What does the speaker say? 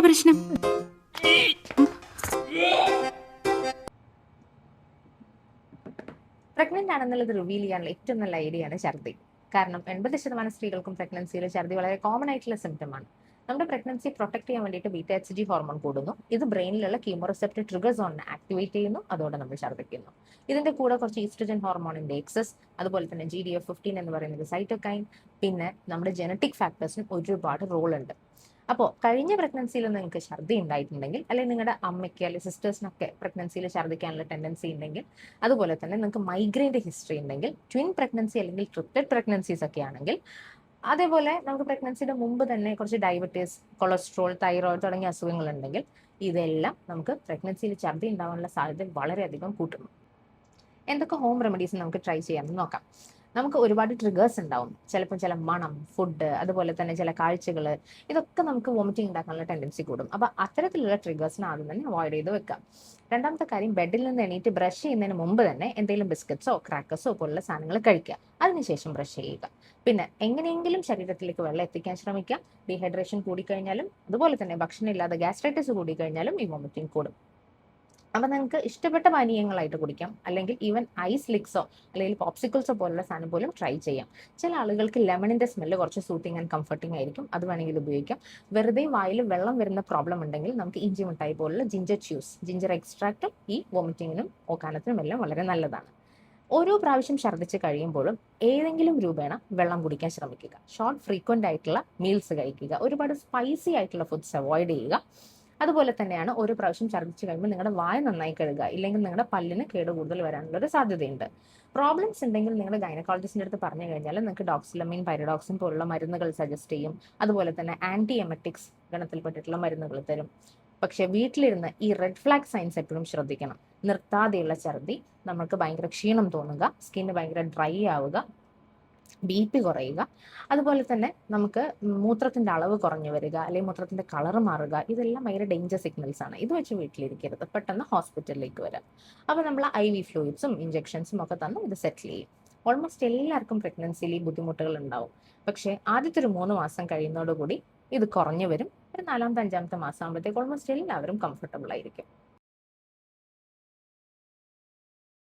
എന്നാ പ്രശ്നം? പ്രഗ്നന്റ് ആണെന്നുള്ളത് റിവീൽ ചെയ്യാനുള്ള ഏറ്റവും നല്ല ഐഡിയ ആണ് ഛർദി. കാരണം എൺപത് ശതമാനം സ്ത്രീകൾക്കും പ്രഗ്നൻസിയിൽ ഛർദി വളരെ കോമൺ ആയിട്ടുള്ള സിംറ്റം ആണ്. നമ്മുടെ പ്രഗ്നൻസി പ്രൊട്ടക്ട് ചെയ്യാൻ വേണ്ടിയിട്ട് ബീറ്റ എച്ച് ജി ഹോർമോൺ കൂടുന്നു. ഇത് ബ്രെയിനിലുള്ള കീമോറിസെപ്റ്റ് ട്രിഗർ സോണിനെ ആക്ടിവേറ്റ് ചെയ്യുന്നു. അതോടെ നമ്മൾ ഛർദ്ദിക്കുന്നു. ഇതിന്റെ കൂടെ കുറച്ച് ഈസ്ട്രജൻ ഹോർമോണിന്റെ എക്സസ് അതുപോലെ തന്നെ ജി ഡി എഫ് ഫിഫ്റ്റീൻ എന്ന് പറയുന്നത് സൈറ്റോകൈൻ പിന്നെ നമ്മുടെ ജനറ്റിക് ഫാക്ടേഴ്സിന് ഒരുപാട് റോൾ ഉണ്ട്. അപ്പോൾ കഴിഞ്ഞ പ്രഗ്നൻസിയിൽ നിങ്ങൾക്ക് ഛർദി ഉണ്ടായിട്ടുണ്ടെങ്കിൽ അല്ലെങ്കിൽ നിങ്ങളുടെ അമ്മയ്ക്ക് അല്ലെങ്കിൽ സിസ്റ്റേഴ്സിനൊക്കെ പ്രഗ്നൻസിയിൽ ഛർദ്ദിക്കാനുള്ള ടെൻഡൻസി ഉണ്ടെങ്കിൽ അതുപോലെ തന്നെ നിങ്ങൾക്ക് മൈഗ്രെയിന്റെ ഹിസ്റ്ററി ഉണ്ടെങ്കിൽ ട്വിൻ പ്രഗ്നൻസി അല്ലെങ്കിൽ ട്രിപ്റ്റഡ് പ്രഗ്നൻസീസ് ഒക്കെ ആണെങ്കിൽ അതേപോലെ നമുക്ക് പ്രഗ്നൻസിയുടെ മുമ്പ് തന്നെ കുറച്ച് ഡയബറ്റീസ് കൊളസ്ട്രോൾ തൈറോയിഡ് തുടങ്ങിയ അസുഖങ്ങൾ ഉണ്ടെങ്കിൽ ഇതെല്ലാം നമുക്ക് പ്രഗ്നൻസിയിൽ ഛർദി ഉണ്ടാവാനുള്ള സാധ്യത വളരെയധികം കൂട്ടുന്നു. എന്തൊക്കെ ഹോം റെമഡീസ് നമുക്ക് ട്രൈ ചെയ്യാമെന്ന് നോക്കാം. നമുക്ക് ഒരുപാട് ട്രിഗേഴ്സ് ഉണ്ടാവും. ചിലപ്പോൾ ചില മണം ഫുഡ് അതുപോലെ തന്നെ ചില കാഴ്ചകൾ ഇതൊക്കെ നമുക്ക് വോമിറ്റിംഗ് ഉണ്ടാക്കാനുള്ള ടെൻഡൻസി കൂടും. അപ്പോൾ അത്തരത്തിലുള്ള ട്രിഗേഴ്സിന് ആദ്യം തന്നെ അവോയ്ഡ് ചെയ്ത് വെക്കാം രണ്ടാമത്തെ കാര്യം ബെഡിൽ നിന്ന് എണീറ്റ് ബ്രഷ് ചെയ്യുന്നതിന് മുമ്പ് തന്നെ എന്തെങ്കിലും ബിസ്ക്കറ്റ്സോ ക്രാക്കർസോ പോലുള്ള സാധനങ്ങൾ കഴിക്കുക. അതിനുശേഷം ബ്രഷ് ചെയ്യുക. പിന്നെ എങ്ങനെയെങ്കിലും ശരീരത്തിലേക്ക് വെള്ളം എത്തിക്കാൻ ശ്രമിക്കുക. ഡീഹൈഡ്രേഷൻ കൂടിക്കഴിഞ്ഞാലും അതുപോലെ തന്നെ ഭക്ഷണം ഇല്ലാതെ ഗ്യാസ്ട്രൈറ്റിസ് കൂടിക്കഴിഞ്ഞാലും ഈ വോമിറ്റിംഗ് കൂടും. അപ്പൊ നിങ്ങൾക്ക് ഇഷ്ടപ്പെട്ട പാനീയങ്ങളായിട്ട് കുടിക്കാം. അല്ലെങ്കിൽ ഈവൻ ഐസ് ലിക്സോ അല്ലെങ്കിൽ പോപ്സിക്കിൾസോ പോലുള്ള സാധനം പോലും ട്രൈ ചെയ്യാം. ചില ആളുകൾക്ക് ലെമണിന്റെ സ്മെല്ല് കുറച്ച് സൂത്തിങ് ആൻഡ് കംഫർട്ടിംഗ് ആയിരിക്കും. അത് വേണമെങ്കിൽ ഉപയോഗിക്കാം. വെറുതെ വായിൽ വെള്ളം വരുന്ന പ്രോബ്ലം ഉണ്ടെങ്കിൽ നമുക്ക് ഇഞ്ചി മിഠായി പോലുള്ള ജിഞ്ചർ ജ്യൂസ് ജിഞ്ചർ എക്സ്ട്രാക്റ്റും ഈ വോമിറ്റിങ്ങിനും ഓക്കാനത്തിനും എല്ലാം വളരെ നല്ലതാണ്. ഓരോ പ്രാവശ്യം ഛർദ്ദിച്ച് കഴിയുമ്പോഴും ഏതെങ്കിലും രൂപേണ വെള്ളം കുടിക്കാൻ ശ്രമിക്കുക. ഷോർട്ട് ഫ്രീക്വന്റ് ആയിട്ടുള്ള മീൽസ് കഴിക്കുക. ഒരുപാട് സ്പൈസി ആയിട്ടുള്ള ഫുഡ്സ് അവോയ്ഡ് ചെയ്യുക. അതുപോലെ തന്നെയാണ് ഒരു പ്രാവശ്യം ഛർദ്ദിച്ചു കഴിയുമ്പോൾ നിങ്ങളുടെ വായ നന്നായി കഴുകുക. ഇല്ലെങ്കിൽ നിങ്ങളുടെ പല്ലിന് കേട് കൂടുതൽ വരാനുള്ള ഒരു സാധ്യതയുണ്ട്. പ്രോബ്ലംസ് ഉണ്ടെങ്കിൽ നിങ്ങളുടെ ഗൈനക്കോളജിസ്റ്റിന്റെ അടുത്ത് പറഞ്ഞു കഴിഞ്ഞാൽ നിങ്ങൾക്ക് ഡോക്സിലമീൻ പൈരഡോക്സിൻ പോലുള്ള മരുന്നുകൾ സജസ്റ്റ് ചെയ്യും. അതുപോലെ തന്നെ ആന്റി എമറ്റിക്സ് ഗണത്തിൽപ്പെട്ടിട്ടുള്ള മരുന്നുകൾ തരും. പക്ഷേ വീട്ടിലിരുന്ന് ഈ റെഡ് ഫ്ലാഗ് സൈൻസ് എപ്പോഴും ശ്രദ്ധിക്കണം. നിർത്താതെയുള്ള ഛർദി നമുക്ക് ഭയങ്കര ക്ഷീണം തോന്നുക സ്കിന്ന് ഭയങ്കര ഡ്രൈ ആവുക ബി പി കുറയുക. അതുപോലെ തന്നെ നമുക്ക് മൂത്രത്തിന്റെ അളവ് കുറഞ്ഞു വരിക അല്ലെങ്കിൽ മൂത്രത്തിന്റെ കളർ മാറുക ഇതെല്ലാം ഭയങ്കര ഡേഞ്ചർ സിഗ്നൽസ് ആണ്. ഇത് വെച്ച് വീട്ടിലിരിക്കരുത്. പെട്ടെന്ന് ഹോസ്പിറ്റലിലേക്ക് വരാം. അപ്പോൾ നമ്മൾ ഐ വി ഫ്ലൂയിഡ്സും ഇഞ്ചെക്ഷൻസും ഒക്കെ തന്ന് ഇത് സെറ്റിൽ ചെയ്യും. ഓൾമോസ്റ്റ് എല്ലാവർക്കും പ്രഗ്നൻസിയിൽ ഈ ബുദ്ധിമുട്ടുകൾ ഉണ്ടാവും. പക്ഷേ ആദ്യത്തെ ഒരു മൂന്ന് മാസം കഴിയുന്നതോടുകൂടി ഇത് കുറഞ്ഞു വരും. ഒരു നാലാമത്തെ അഞ്ചാമത്തെ മാസം ആകുമ്പോഴത്തേക്ക് ഓൾമോസ്റ്റ് എല്ലാവരും കംഫർട്ടബിൾ ആയിരിക്കും.